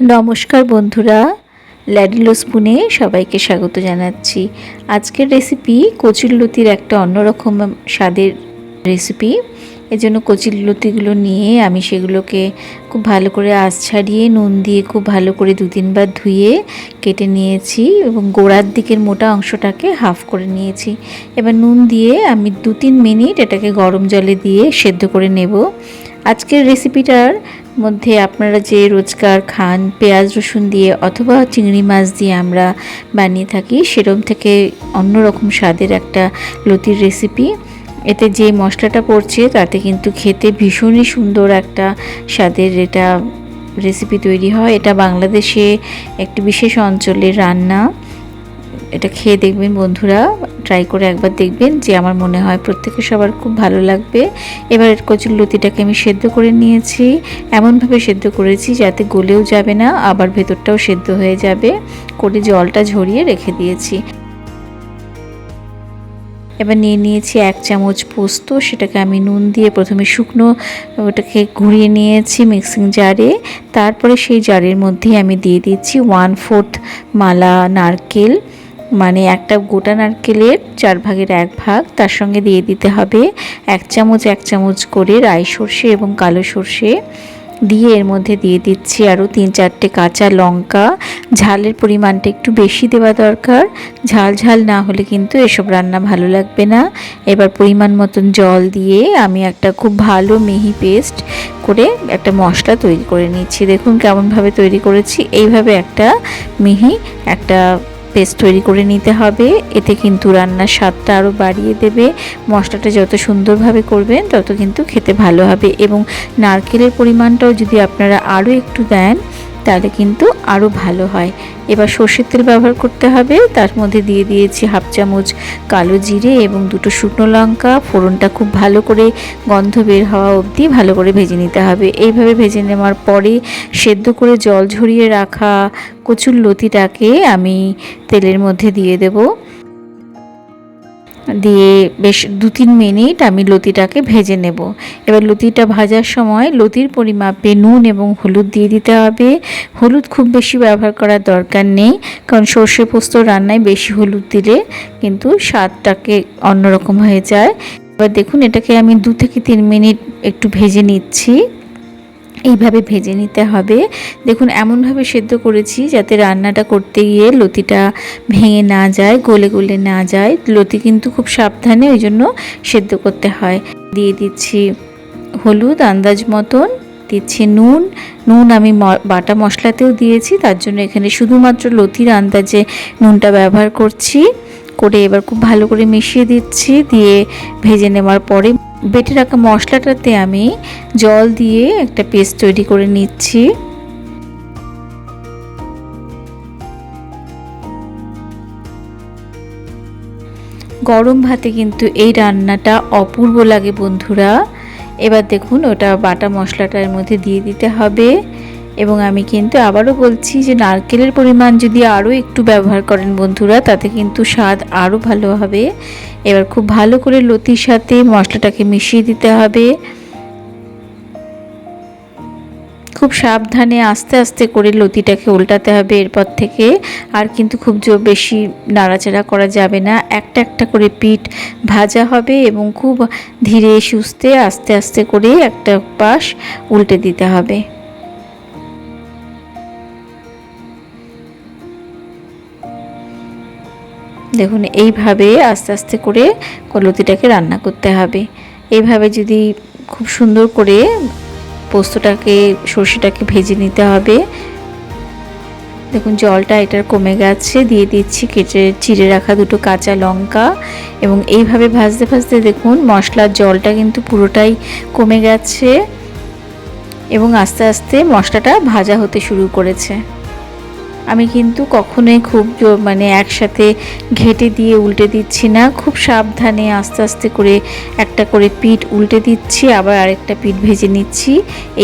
নমস্কার বন্ধুরা ল্যাডিলো স্পুনে সবাইকে স্বাগত জানাচ্ছি। আজকের রেসিপি কচুরলতির একটা অন্যরকম স্বাদের রেসিপি এজন্য কচুরলতিগুলো নিয়ে আমি সেগুলোকে খুব ভালো করে আঁচ ছাড়িয়ে, নুন দিয়ে খুব ভালো করে দু তিনবার ধুয়ে কেটে নিয়েছি এবং গোড়ার দিকের মোটা অংশটাকে হাফ করে নিয়েছি। এবার নুন দিয়ে আমি দু তিন মিনিট এটাকে গরম জলে দিয়ে সেদ্ধ করে নেব। আজকের রেসিপিটার মধ্যে আপনারা যে রোজকার খান, পেঁয়াজ, রসুন দিয়ে অথবা চিংড়ি মাছ দিয়ে আমরা বানিয়ে থাকি সেরম থেকে অন্যরকম স্বাদের একটা লতির রেসিপি এতে যে মশলাটা পড়ছে, তাতে কিন্তু খেতে ভীষণই সুন্দর একটা স্বাদের এটা রেসিপি তৈরি হয়। এটা বাংলাদেশে একটি বিশেষ অঞ্চলের রান্না। এটা খেয়ে দেখবেন বন্ধুরা। ট্রাই করে একবার দেখবেন যে আমার মনে হয় প্রত্যেকের সবার খুব ভালো লাগবে। এবার কচুর লতিটাকে আমি সেদ্ধ করে নিয়েছি। এমনভাবে সেদ্ধ করেছি যাতে গলেও যাবে না, আবার ভেতরটাও সেদ্ধ হয়ে যাবে। করে জলটা ঝরিয়ে রেখে দিয়েছি। এবার নিয়ে নিয়েছি এক চামচ পোস্ত, সেটাকে আমি নুন দিয়ে প্রথমে শুকনো ওটাকে ঘুরিয়ে নিয়েছি মিক্সিং জারে। তারপরে সেই জারের মধ্যে আমি দিয়ে দিচ্ছি ওয়ান ফোর্থ মালা নারকেল। মানে একটা গোটা নারকেলের চার ভাগের এক ভাগ তার সঙ্গে দিয়ে দিতে হবে এক চামচ এক চামচ করে রাই সর্ষে এবং কালো সর্ষে। দিয়ে এর মধ্যে দিয়ে দিচ্ছি আরও তিন চারটে কাঁচা লঙ্কা। ঝালের পরিমাণটা একটু বেশি দেওয়া দরকার। ঝাল ঝাল না হলে কিন্তু এসব রান্না ভালো লাগবে না। এবার পরিমাণ মতন জল দিয়ে আমি একটা খুব ভালো মিহি পেস্ট করে একটা মশলা তৈরি করে নিচ্ছি। দেখুন কেমনভাবে তৈরি করেছি। এইভাবে একটা মিহি, একটা পেস্ট তৈরি করে নিতে হবে। এতে কিন্তু রান্নার স্বাদটা আরও বাড়িয়ে দেবে। মশলাটা যত সুন্দরভাবে করবেন, তত কিন্তু খেতে ভালো হবে। এবং নারকেলের পরিমাণটাও যদি আপনারা আরও একটু দেন তাহলে কিন্তু আরও ভালো হয়। এবার সর্ষের তেল ব্যবহার করতে হবে। তার মধ্যে দিয়ে দিয়েছি হাফ চামচ কালো জিরে এবং দুটো শুকনো লঙ্কা। ফোড়নটা খুব ভালো করে গন্ধ বের হওয়া অবধি ভালো করে ভেজে নিতে হবে। এইভাবে ভেজে নেওয়ার পরে সেদ্ধ করে জল ঝরিয়ে রাখা কচুর লতিটাকে আমি তেলের মধ্যে দিয়ে দেবো। দিয়ে বেশ দু তিন মিনিট আমি লতিটাকে ভেজে নেব। এবার লতিটা ভাজার সময় লতির পরিমাপে নুন এবং হলুদ দিয়ে দিতে হবে। হলুদ খুব বেশি ব্যবহার করার দরকার নেই, কারণ সর্ষে পোস্ত রান্নায় বেশি হলুদ দিলে কিন্তু স্বাদটাকে অন্যরকম হয়ে যায়। এবার দেখুন, এটাকে আমি দু থেকে তিন মিনিট একটু ভেজে নিচ্ছি। এইভাবে ভেজে নিতে হবে। দেখুন, এমনভাবে সেদ্ধ করেছি যাতে রান্নাটা করতে গিয়ে লতিটা ভেঙে না যায়, গলে গলে না যায়। লতি কিন্তু খুব সাবধানে ওই জন্য সেদ্ধ করতে হয়। দিয়ে দিচ্ছি হলুদ আন্দাজ মতন, দিচ্ছি নুন। নুন আমি বাটা মশলাতেও দিয়েছি, তার জন্য এখানে শুধুমাত্র লতির আন্দাজে নুনটা ব্যবহার করছি। করে এবার খুব ভালো করে মিশিয়ে দিচ্ছি, দিয়ে ভেজে নেওয়ার পরে বেটে রাখা মশলাটাতে আমি জল দিয়ে একটা পেস্ট তৈরি করে নিচ্ছি। গরম ভাতে কিন্তু এই রান্নাটা অপূর্ব লাগে বন্ধুরা। এবার দেখুন ওটা বাটা মশলাটার মধ্যে দিয়ে দিতে হবে। এবং আমি কিন্তু আবারও বলছি যে নারকেলের পরিমাণ যদি আরও একটু ব্যবহার করেন বন্ধুরা, তাতে কিন্তু স্বাদ আরও ভালো হবে। এবার খুব ভালো করে লতির সাথে মশলাটাকে মিশিয়ে দিতে হবে। খুব সাবধানে আস্তে আস্তে করে লতিটাকে উল্টাতে হবে এরপর থেকে। আর কিন্তু খুব জোর বেশি নাড়াচাড়া করা যাবে না। একটা একটা করে পিঠ ভাজা হবে এবং খুব ধীরে সুস্থে আস্তে আস্তে করে একটা পাশ উল্টে দিতে হবে। দেখুন, এইভাবে আস্তে আস্তে করে কলতিটাকে রান্না করতে হবে। এইভাবে যদি খুব সুন্দর করে পোস্তটাকে, সর্ষেটাকে ভেজে নিতে হবে। দেখুন, জলটা এটার কমে গেছে, দিয়ে দিচ্ছি কেটে, চিড়ে রাখা দুটো কাঁচা লঙ্কা এবং এইভাবে ভাজতে ভাজতে দেখুন, মশলার জলটা কিন্তু পুরোটাই কমে গেছে এবং আস্তে আস্তে মশলাটা ভাজা হতে শুরু করেছে। আমি কিন্তু কখনোই খুব মানে একসাথে ঘেটে দিয়ে উল্টে দিচ্ছি না। খুব সাবধানে আস্তে আস্তে করে একটা করে পিঠ উল্টে দিচ্ছি, আবার আরেকটা পিঠ ভেজে নিচ্ছি।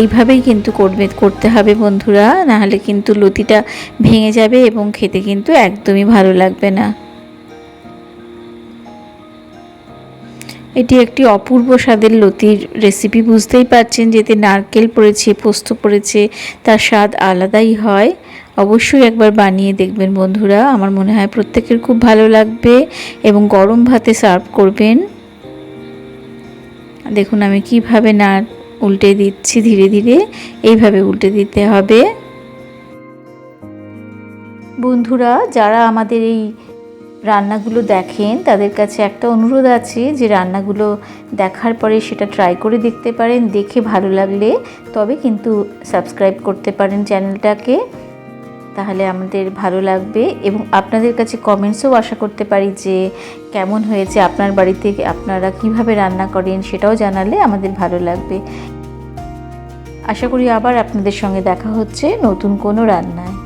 এইভাবেই কিন্তু করবে, করতে হবে বন্ধুরা। নাহলে কিন্তু লতিটা ভেঙে যাবে এবং খেতে কিন্তু একদমই ভালো লাগবে না। এটি একটি অপূর্ব স্বাদের লতির রেসিপি বুঝতেই পারছেন যেতে নারকেল পড়েছে, পোস্ত পড়েছে, তার স্বাদ আলাদাই হয়। অবশ্যই একবার বানিয়ে দেখবেন বন্ধুরা। আমার মনে হয় প্রত্যেকের খুব ভালো লাগবে এবং গরম ভাতে সার্ভ করবেন। দেখুন, আমি কীভাবে না উল্টে দিচ্ছি ধীরে ধীরে। এইভাবে উল্টে দিতে হবে। বন্ধুরা, যারা আমাদের এই রান্নাগুলো দেখেন, তাদের কাছে একটা অনুরোধ আছে যে রান্নাগুলো দেখার পরে সেটা ট্রাই করে দেখতে পারেন, দেখে ভালো লাগলে। তবে কিন্তু সাবস্ক্রাইব করতে পারেন চ্যানেলটাকে, তাহলে আমাদের ভালো লাগবে। এবং আপনাদের কাছে কমেন্টসও আশা করতে পারি যে কেমন হয়েছে আপনার বাড়িতে, আপনারা কীভাবে রান্না করেন সেটাও জানালে আমাদের ভালো লাগবে। আশা করি আবার আপনাদের সঙ্গে দেখা হচ্ছে নতুন কোনো রান্নায়।